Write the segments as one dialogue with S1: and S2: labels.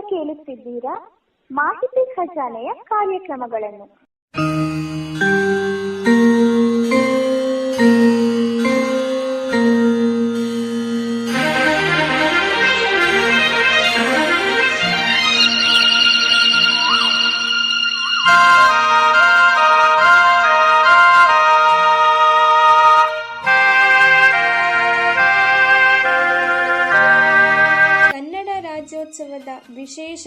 S1: ಕೇಳುತ್ತಿದ್ದೀರಾ? ಮಾಹಿತಿ ಖಜಾನೆಯ ಕಾರ್ಯಕ್ರಮಗಳನ್ನು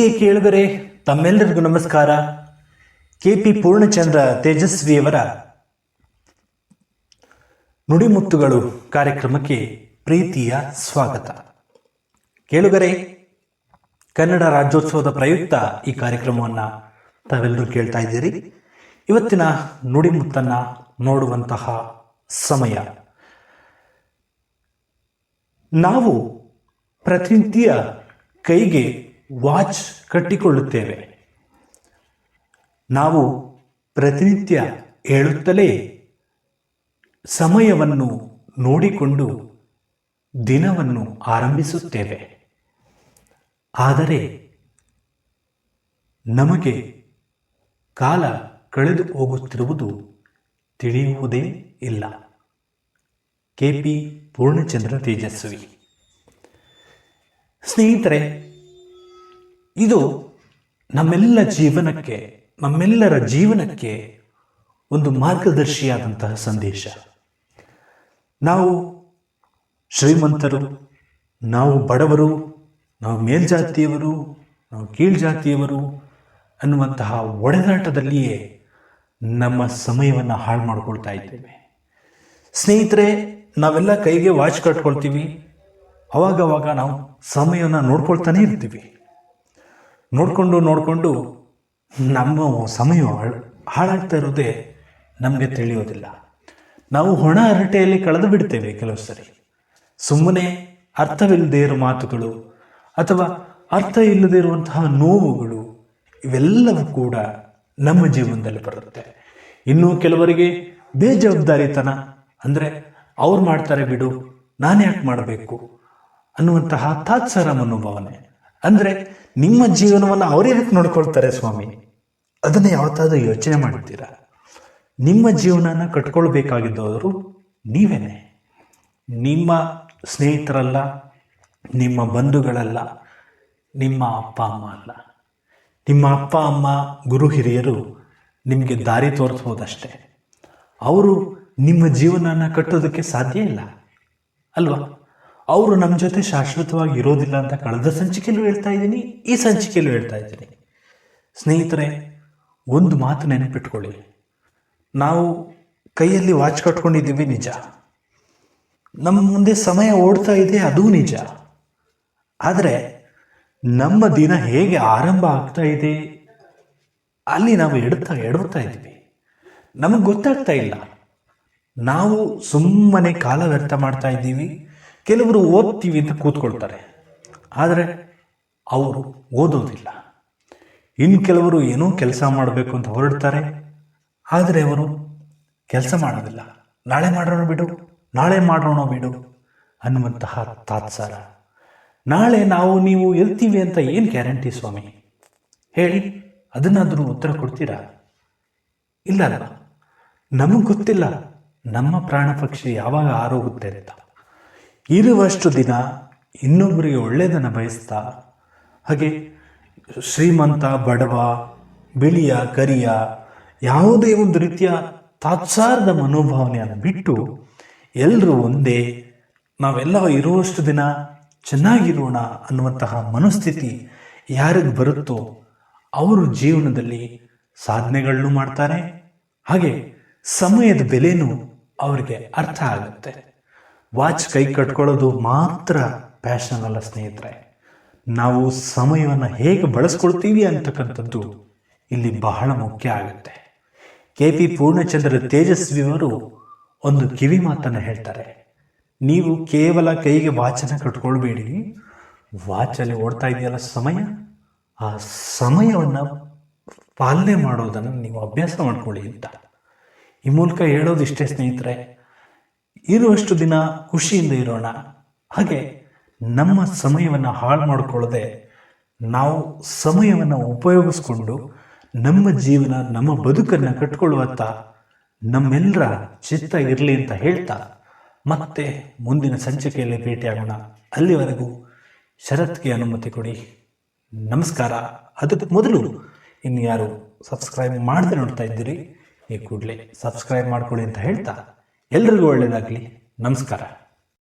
S2: ಪ್ರೀತಿಯ ಕೇಳುಗರೆ, ತಮ್ಮೆಲ್ಲರಿಗೂ ನಮಸ್ಕಾರ. ಕೆ ಪಿ ಪೂರ್ಣಚಂದ್ರ ತೇಜಸ್ವಿಯವರ ನುಡಿಮುತ್ತುಗಳು ಕಾರ್ಯಕ್ರಮಕ್ಕೆ ಪ್ರೀತಿಯ ಸ್ವಾಗತ. ಕೇಳುಗರೆ, ಕನ್ನಡ ರಾಜ್ಯೋತ್ಸವದ ಪ್ರಯುಕ್ತ ಈ ಕಾರ್ಯಕ್ರಮವನ್ನು ತಾವೆಲ್ಲರೂ ಕೇಳ್ತಾ ಇದ್ದೀರಿ. ಇವತ್ತಿನ ನುಡಿಮುತ್ತನ್ನು ನೋಡುವಂತಹ ಸಮಯ. ನಾವು ಪ್ರತಿನಿತ್ಯ ಕೈಗೆ ವಾಚ್ ಕಟ್ಟಿಕೊಳ್ಳುತ್ತೇವೆ. ನಾವು ಪ್ರತಿನಿತ್ಯ ಹೇಳುತ್ತಲೇ ಸಮಯವನ್ನು ನೋಡಿಕೊಂಡು ದಿನವನ್ನು ಆರಂಭಿಸುತ್ತೇವೆ. ಆದರೆ ನಮಗೆ ಕಾಲ ಕಳೆದು ಹೋಗುತ್ತಿರುವುದು ತಿಳಿಯುವುದೇ ಇಲ್ಲ. K P Poornachandra Tejaswi. ಸ್ನೇಹಿತರೆ ಇದು ನಮ್ಮೆಲ್ಲ ಜೀವನಕ್ಕೆ, ನಮ್ಮೆಲ್ಲರ ಜೀವನಕ್ಕೆ ಒಂದು ಮಾರ್ಗದರ್ಶಿಯಾದಂತಹ ಸಂದೇಶ. ನಾವು ಶ್ರೀಮಂತರು, ನಾವು ಬಡವರು, ನಾವು ಮೇಲ್ಜಾತಿಯವರು, ನಾವು ಕೀಳ್ಜಾತಿಯವರು ಅನ್ನುವಂತಹ ಒಡೆದಾಟದಲ್ಲಿಯೇ ನಮ್ಮ ಸಮಯವನ್ನು ಹಾಳು ಮಾಡ್ಕೊಳ್ತಾ ಇದ್ದೇವೆ. ಸ್ನೇಹಿತರೆ, ನಾವೆಲ್ಲ ಕೈಗೆ ವಾಚ್ ಕಟ್ಕೊಳ್ತೀವಿ. ಅವಾಗವಾಗ ನಾವು ಸಮಯವನ್ನು ನೋಡ್ಕೊಳ್ತಾನೆ ಇರ್ತೀವಿ. ನೋಡಿಕೊಂಡು ನೋಡಿಕೊಂಡು ನಮ್ಮ ಸಮಯ ಹಾಳ್- ಹಾಳಾಗ್ತಾ ಇರೋದೇ ನಮಗೆ ತಿಳಿಯೋದಿಲ್ಲ. ನಾವು ಹೊಣ ಹರಟೆಯಲ್ಲಿ ಕಳೆದು ಬಿಡ್ತೇವೆ ಕೆಲವು ಸರಿ. ಸುಮ್ಮನೆ ಅರ್ಥವಿಲ್ಲದೇ ಇರೋ ಮಾತುಗಳು ಅಥವಾ ಅರ್ಥ ಇಲ್ಲದೆ ಇರುವಂತಹ ನೋವುಗಳು ಇವೆಲ್ಲವೂ ಕೂಡ ನಮ್ಮ ಜೀವನದಲ್ಲಿ ಬರುತ್ತೆ. ಇನ್ನು ಕೆಲವರಿಗೆ ಬೇಜವಾಬ್ದಾರಿತನ ಅಂದರೆ ಅವ್ರು ಮಾಡ್ತಾರೆ ಬಿಡು, ನಾನು ಯಾಕೆ ಮಾಡಬೇಕು ಅನ್ನುವಂತಹ ತಾತ್ಸರ ಮನೋಭಾವನೆ. ಅಂದರೆ ನಿಮ್ಮ ಜೀವನವನ್ನು ಅವರೇ ರೀತಿ ನೋಡ್ಕೊಳ್ತಾರೆ ಸ್ವಾಮಿ. ಅದನ್ನು ಯಾವತ್ತಾದರೂ ಯೋಚನೆ ಮಾಡ್ತೀರಾ? ನಿಮ್ಮ ಜೀವನನ ಕಟ್ಕೊಳ್ಬೇಕಾಗಿದ್ದವರು ನೀವೇನೆ. ನಿಮ್ಮ ಸ್ನೇಹಿತರಲ್ಲ, ನಿಮ್ಮ ಬಂಧುಗಳಲ್ಲ, ನಿಮ್ಮ ಅಪ್ಪ, ಅಮ್ಮ ಅಲ್ಲ. ನಿಮ್ಮ ಅಪ್ಪ, ಅಮ್ಮ, ಗುರು, ಹಿರಿಯರು ನಿಮಗೆ ದಾರಿ ತೋರಿಸ್ಬೋದಷ್ಟೇ. ಅವರು ನಿಮ್ಮ ಜೀವನನ ಕಟ್ಟೋದಕ್ಕೆ ಸಾಧ್ಯ ಇಲ್ಲ. ಅಲ್ವಾ? ಅವರು ನಮ್ಮ ಜೊತೆ ಶಾಶ್ವತವಾಗಿ ಇರೋದಿಲ್ಲ ಅಂತ ಕಳೆದ ಸಂಚಿಕೆಯಲ್ಲೂ ಹೇಳ್ತಾ ಇದ್ದೀನಿ, ಈ ಸಂಚಿಕೆಯಲ್ಲೂ ಹೇಳ್ತಾ ಇದ್ದೀನಿ. ಸ್ನೇಹಿತರೆ, ಒಂದು ಮಾತು ನೆನಪಿಟ್ಕೊಳ್ಳಿ. ನಾವು ಕೈಯಲ್ಲಿ ವಾಚ್ ಕಟ್ಕೊಂಡಿದ್ದೀವಿ ನಿಜ. ನಮ್ಮ ಮುಂದೆ ಸಮಯ ಓಡ್ತಾ ಇದೆ, ಅದೂ ನಿಜ. ಆದರೆ ನಮ್ಮ ದಿನ ಹೇಗೆ ಆರಂಭ ಆಗ್ತಾ ಇದೆ, ಅಲ್ಲಿ ನಾವು ಎಡುತ್ತಾ ಎಡವುತ್ತಾ ಇದ್ದೀವಿ. ನಮಗೆ ಗೊತ್ತಾಗ್ತಾ ಇಲ್ಲ. ನಾವು ಸುಮ್ಮನೆ ಕಾಲ ವ್ಯರ್ಥ ಮಾಡ್ತಾ ಇದ್ದೀವಿ. ಕೆಲವರು ಓದ್ತೀವಿ ಅಂತ ಕೂತ್ಕೊಳ್ತಾರೆ. ಆದರೆ ಅವರು ಓದೋದಿಲ್ಲ. ಇನ್ನು ಕೆಲವರು ಏನೋ ಕೆಲಸ ಮಾಡಬೇಕು ಅಂತ ಹೊರಡ್ತಾರೆ. ಆದರೆ ಅವರು ಕೆಲಸ ಮಾಡೋದಿಲ್ಲ. ನಾಳೆ ಮಾಡೋಣ ಬಿಡು, ನಾಳೆ ಮಾಡೋಣ ಬಿಡು ಅನ್ನುವಂತಹ ತಾತ್ಸಾರ. ನಾಳೆ ನಾವು ನೀವು ಇರ್ತೀವಿ ಅಂತ ಏನು ಗ್ಯಾರಂಟಿ ಸ್ವಾಮಿ? ಹೇಳಿ, ಅದನ್ನಾದರೂ ಉತ್ತರ ಕೊಡ್ತೀರಾ? ಇಲ್ಲ ಅಲ್ಲ ನಮಗೆ ಗೊತ್ತಿಲ್ಲ. ನಮ್ಮ ಪ್ರಾಣ ಪಕ್ಷಿ ಯಾವಾಗ ಆರೋಗುತ್ತೆ ಅಂತ. ಇರುವಷ್ಟು ದಿನ ಇನ್ನೊಬ್ಬರಿಗೆ ಒಳ್ಳೆಯದನ್ನು ಬಯಸ್ತಾ, ಹಾಗೆ ಶ್ರೀಮಂತ, ಬಡವ, ಬಿಳಿಯ, ಕರಿಯ, ಯಾವುದೇ ಒಂದು ರೀತಿಯ ತಾತ್ಸಾರದ ಮನೋಭಾವನೆಯನ್ನು ಬಿಟ್ಟು ಎಲ್ಲರೂ ಒಂದೇ, ನಾವೆಲ್ಲ ಇರುವಷ್ಟು ದಿನ ಚೆನ್ನಾಗಿರೋಣ ಅನ್ನುವಂತಹ ಮನಸ್ಥಿತಿ ಯಾರಿಗೆ ಬರುತ್ತೋ ಅವರು ಜೀವನದಲ್ಲಿ ಸಾಧನೆಗಳನ್ನು ಮಾಡ್ತಾರೆ, ಹಾಗೆ ಸಮಯದ ಬೆಲೆನೂ ಅವರಿಗೆ ಅರ್ಥ ಆಗುತ್ತೆ. ವಾಚ್ ಕೈ ಕಟ್ಕೊಳ್ಳೋದು ಮಾತ್ರ ಪ್ಯಾಷನ್ ಅಲ್ಲ ಸ್ನೇಹಿತರೆ. ನಾವು ಸಮಯವನ್ನು ಹೇಗೆ ಬಳಸ್ಕೊಳ್ತೀವಿ ಅಂತಕ್ಕಂಥದ್ದು ಇಲ್ಲಿ ಬಹಳ ಮುಖ್ಯ ಆಗುತ್ತೆ. ಕೆ ಪಿ ಪೂರ್ಣಚಂದ್ರ ತೇಜಸ್ವಿಯವರು ಒಂದು ಕಿವಿ ಮಾತನ್ನು ಹೇಳ್ತಾರೆ. ನೀವು ಕೇವಲ ಕೈಗೆ ವಾಚನ್ನು ಕಟ್ಕೊಳ್ಬೇಡಿ. ವಾಚಲ್ಲಿ ಓಡ್ತಾ ಇದೆಯಲ್ಲ ಸಮಯ? ಆ ಸಮಯವನ್ನು ಪಾಲನೆ ಮಾಡೋದನ್ನು ನೀವು ಅಭ್ಯಾಸ ಮಾಡ್ಕೊಳ್ಳಿ ಅಂತ. ಈ ಮೂಲಕ ಹೇಳೋದು ಇಷ್ಟೇ ಸ್ನೇಹಿತರೆ ಇರುವಷ್ಟು ದಿನ ಖುಷಿಯಿಂದ ಇರೋಣ. ಹಾಗೆ ನಮ್ಮ ಸಮಯವನ್ನು ಹಾಳು ಮಾಡಿಕೊಳ್ಳದೆ ನಾವು ಸಮಯವನ್ನು ಉಪಯೋಗಿಸ್ಕೊಂಡು ನಮ್ಮ ಜೀವನ, ನಮ್ಮ ಬದುಕನ್ನು ಕಟ್ಕೊಳ್ಳುವತ್ತ ನಮ್ಮೆಲ್ಲರ ಚಿತ್ತ ಇರಲಿ ಅಂತ ಹೇಳ್ತಾ ಮತ್ತೆ ಮುಂದಿನ ಸಂಚಿಕೆಯಲ್ಲಿ ಭೇಟಿಯಾಗೋಣ. ಅಲ್ಲಿವರೆಗೂ ಶರತ್ಗೆ ಅನುಮತಿ ಕೊಡಿ. ನಮಸ್ಕಾರ. ಅದಕ್ಕೆ ಮೊದಲು ಇನ್ನು ಯಾರು ಸಬ್ಸ್ಕ್ರೈಬ್ ಮಾಡದೆ ನೋಡ್ತಾ ಇದ್ದೀರಿ, ಈ ಕೂಡಲೇ ಸಬ್ಸ್ಕ್ರೈಬ್ ಮಾಡ್ಕೊಳ್ಳಿ ಅಂತ ಹೇಳ್ತಾ ಎಲ್ರಿಗೂ ಒಳ್ಳೆಯದಾಗಲಿ ನಮಸ್ಕಾರ.